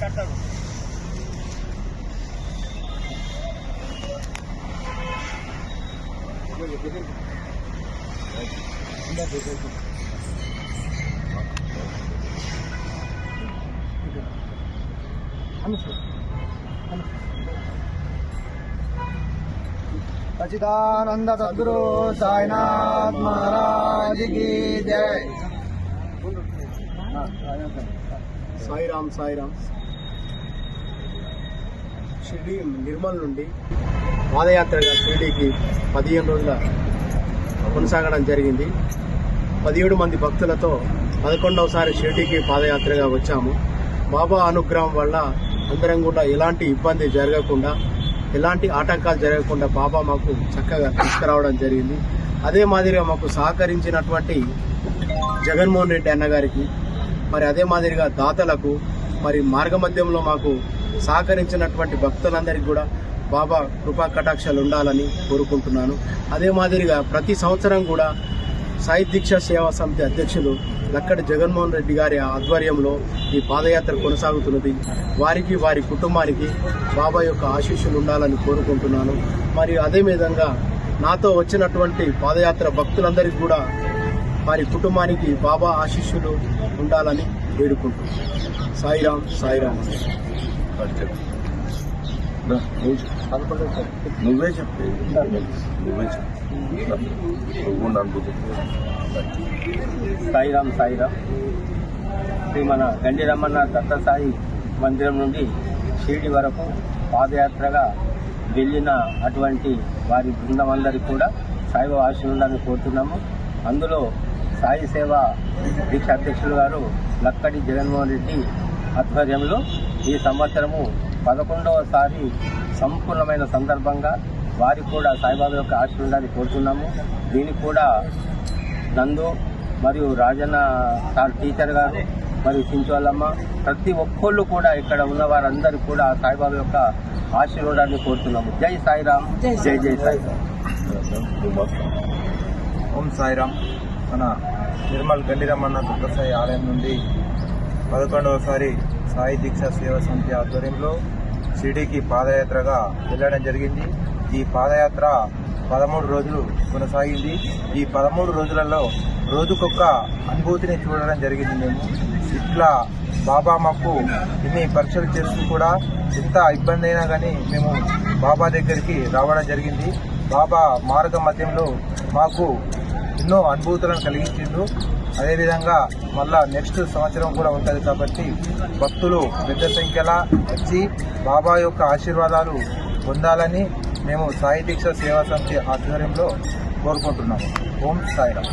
Cutter Sachidanand सदगुरु साईनाथ महाराज की जय। साई राम साई राम షిర్డీ నిర్మల్ నుండి పాదయాత్రగా షిరిడీకి పదిహేను రోజుల కొనసాగడం జరిగింది. పదిహేడు మంది భక్తులతో పదకొండవసారి షిర్డీకి పాదయాత్రగా వచ్చాము. బాబా అనుగ్రహం వల్ల అందరం కూడా ఎలాంటి ఇబ్బంది జరగకుండా ఎలాంటి ఆటంకాలు జరగకుండా బాబా మాకు చక్కగా తీసుకురావడం జరిగింది. అదే మాదిరిగా మాకు సహకరించినటువంటి జగన్మోహన్ రెడ్డి అన్నగారికి మరి అదే మాదిరిగా దాతలకు మరి మార్గమధ్యంలో మాకు సహకరించినటువంటి భక్తులందరికీ కూడా బాబా కృపా కటాక్షాలు ఉండాలని కోరుకుంటున్నాను. అదే మాదిరిగా ప్రతి సంవత్సరం కూడా సాయి దీక్ష సేవా సమితి అధ్యక్షులు లక్కడి జగన్మోహన్ రెడ్డి గారి ఆధ్వర్యంలో ఈ పాదయాత్ర కొనసాగుతున్నది. వారికి వారి కుటుంబానికి బాబా యొక్క ఆశీస్సులు ఉండాలని కోరుకుంటున్నాను. మరియు అదే విధంగా నాతో వచ్చినటువంటి పాదయాత్ర భక్తులందరికీ కూడా వారి కుటుంబానికి బాబా ఆశీస్సులు ఉండాలని వేడుకుంటున్నాను. సాయిరామ్ సాయిరామ్. నువ్వే చెప్పి. నువ్వే చెప్పు. నువ్వు సాయిరామ్ సాయిరామ్ శ్రీ మన గండి రమణ దత్తసాయి మందిరం నుండి షిరిడి వరకు పాదయాత్రగా వెళ్ళిన అటువంటి వారి బృందం అందరికీ కూడా సాయిబాబా ఆశీర్వాదాన్ని కోరుతున్నాము. అందులో సాయి సేవ దీక్ష అధ్యక్షులు గారు లక్కడి జగన్మోహన్ రెడ్డి ఆధ్వర్యంలో ఈ సంవత్సరము పదకొండవసారి సంపూర్ణమైన సందర్భంగా వారికి కూడా సాయిబాబా యొక్క ఆశీర్వాదాన్ని కోరుతున్నాము దీనికి కూడా నందు మరియు రాజన్న సార్ టీచర్ గారు మరియు చించోళ్ళమ్మ ప్రతి ఒక్కళ్ళు కూడా ఇక్కడ ఉన్న వారందరూ కూడా సాయిబాబా యొక్క ఆశీర్వాదాన్ని కోరుతున్నాము జై సాయిరామ్. జై జై సాయిరామ్. ఓం సాయిరామ్. మన నిర్మల్ గండిరమన్న దుర్గసాయి ఆలయం నుండి పదకొండవసారి సాయి దీక్ష సేవ సమితి ఆధ్వర్యంలో షిరిడీకి పాదయాత్రగా వెళ్ళడం జరిగింది. ఈ పాదయాత్ర పదమూడు రోజులు కొనసాగింది. ఈ పదమూడు రోజులలో రోజుకొక అనుభూతిని చూడడం జరిగింది మేము. ఇట్లా బాబా మాకు ఇన్ని పరీక్షలు చేస్తూ కూడా ఎంత ఇబ్బంది అయినా కానీ మేము బాబా దగ్గరికి రావడం జరిగింది. బాబా మార్గ మధ్యంలో మాకు ఎన్నో అనుభూతులను కలిగించిండు. అదేవిధంగా మళ్ళా నెక్స్ట్ సంవత్సరం కూడా ఉంటుంది కాబట్టి భక్తులు పెద్ద సంఖ్యలో వచ్చి బాబా యొక్క ఆశీర్వాదాలు పొందాలని మేము సాయి దీక్ష సేవా సమితి ఆధ్వర్యంలో కోరుకుంటున్నాము. ఓం సాయిరామ్.